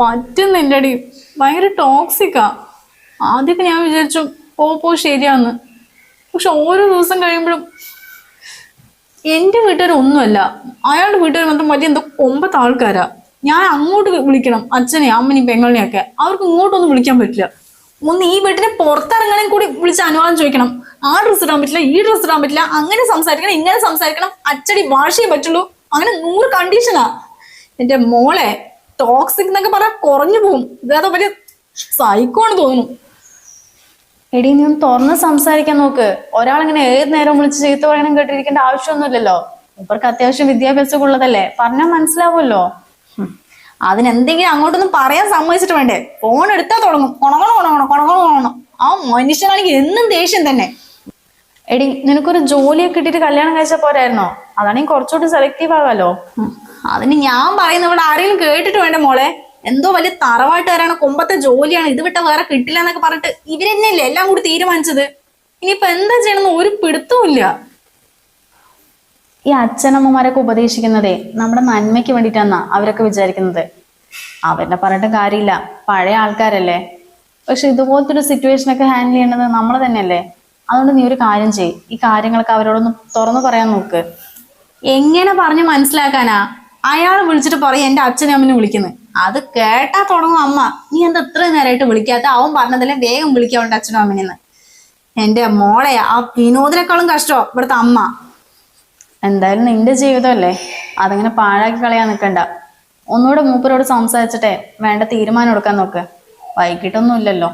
പറ്റുന്നില്ലടി ഭയങ്കര ടോക്സിക്കാ ആദ്യമൊക്കെ ഞാൻ വിചാരിച്ചു പോ പോ ശരിയാന്ന്. പക്ഷെ ഓരോ ദിവസം കഴിയുമ്പോഴും എന്റെ വീട്ടുകാർ ഒന്നുമല്ല. അയാളുടെ വീട്ടുകാർ മാത്രം വലിയ എന്തോ ഒമ്പത് ആൾക്കാരാ. ഞാൻ അങ്ങോട്ട് വിളിക്കണം അച്ഛനെ അമ്മനെയും പെങ്ങളിനെയൊക്കെ അവർക്ക് ഇങ്ങോട്ടൊന്നും വിളിക്കാൻ പറ്റില്ല. ഒന്ന് ഈ വീട്ടിനെ പുറത്തിറങ്ങണേ കൂടി വിളിച്ച് അനുവാദം ചോദിക്കണം. ആ ഡ്രസ്സ് ഇടാൻ പറ്റില്ല ഈ ഡ്രസ്സ് ഇടാൻ പറ്റില്ല അങ്ങനെ സംസാരിക്കണം ഇങ്ങനെ സംസാരിക്കണം. അച്ചടി ഭാഷയെ പറ്റുള്ളൂ. അങ്ങനെ നൂറ് കണ്ടീഷനാ എന്റെ മോളെ ടോക്സിക് എന്നൊക്കെ പറയാൻ കുറഞ്ഞു പോകും. ഇതേതോ വലിയ സൈക്കോണ് തോന്നുന്നു. എടി നീ ഒന്ന് തുറന്ന് സംസാരിക്കാൻ നോക്ക്. ഒരാളിങ്ങനെ ഏത് നേരം വിളിച്ച് ചീത്ത പറയണം കേട്ടിരിക്കേണ്ട ആവശ്യമൊന്നുമില്ലല്ലോ. ഇവർക്ക് അത്യാവശ്യം വിദ്യാഭ്യാസം ഉള്ളതല്ലേ? പറഞ്ഞാൽ മനസ്സിലാവുമല്ലോ. അതിനെന്തെങ്കിലും അങ്ങോട്ടൊന്നും പറയാൻ സമ്മതിച്ചിട്ട് വേണ്ടേ? ഫോൺ എടുത്താൽ തുടങ്ങും. കൊണങ്ങണം കൊണങ്ങണം കൊണങ്ങണം കൊണങ്ങണം ആ മനുഷ്യനാണെങ്കിൽ എന്നും ദേഷ്യം തന്നെ. എടി നിനക്കൊരു ജോലിയൊക്കെ കിട്ടിയിട്ട് കല്യാണം കഴിച്ചാൽ പോരായിരുന്നോ? അതാണെങ്കിൽ കുറച്ചുകൂടി സെലക്റ്റീവ് ആകാലോ. അതിന് ഞാൻ പറയുന്ന ഇവിടെ ആരെങ്കിലും കേട്ടിട്ട് വേണ്ട മോളെ? എന്തോ വലിയ തറവാട്ടുകാരാണ് കൊമ്പത്തെ ജോലിയാണ് ഇത് വിട്ട വേറെ കിട്ടില്ല എന്നൊക്കെ പറഞ്ഞിട്ട് ഇവരെന്നെയല്ലേ എല്ലാം കൂടി തീരുമാനിച്ചത്? ഇനിയിപ്പൊ എന്താ ചെയ്യണമെന്ന് ഒരു പിടുത്തവും ഇല്ല. ഈ അച്ഛനമ്മമാരൊക്കെ ഉപദേശിക്കുന്നതേ നമ്മുടെ നന്മയ്ക്ക് വേണ്ടിയിട്ടാന്നാ അവരൊക്കെ വിചാരിക്കുന്നത്. അവരുടെ പറഞ്ഞിട്ട് കാര്യമില്ല. പഴയ ആൾക്കാരല്ലേ. പക്ഷെ ഇതുപോലത്തെ ഒരു സിറ്റുവേഷൻ ഒക്കെ ഹാൻഡിൽ ചെയ്യേണ്ടത് നമ്മൾ തന്നെയല്ലേ. അതുകൊണ്ട് നീ ഒരു കാര്യം ചെയ് ഈ കാര്യങ്ങളൊക്കെ അവരോടൊന്ന് തുറന്നു പറയാൻ നോക്ക്. എങ്ങനെ പറഞ്ഞു മനസ്സിലാക്കാനാ? അയാൾ വിളിച്ചിട്ട് പറയും എന്റെ അച്ഛനും അമ്മനെ വിളിക്കുന്നത് അത് കേട്ടാ തുടങ്ങും അമ്മ. നീ എന്താ ഇത്ര നേരമായിട്ട് വിളിക്കാത്ത? അവൻ പറഞ്ഞതല്ലേ വേഗം വിളിക്കാം അവന്റെ അച്ഛനും അമ്മനെന്ന്. എന്റെ മോളെ ആ വിനോദിനേക്കാളും കഷ്ടോ ഇവിടുത്തെ അമ്മ? എന്തായാലും നിന്റെ ജീവിതമല്ലേ? അതങ്ങനെ പാഴാക്കി കളയാൻ നിൽക്കണ്ട ഒന്നുകൂടെ മൂപ്പരോട് സംസാരിച്ചിട്ടെ വേണ്ട തീരുമാനം എടുക്കാൻ നോക്ക്. വൈകിട്ടൊന്നും ഇല്ലല്ലോ.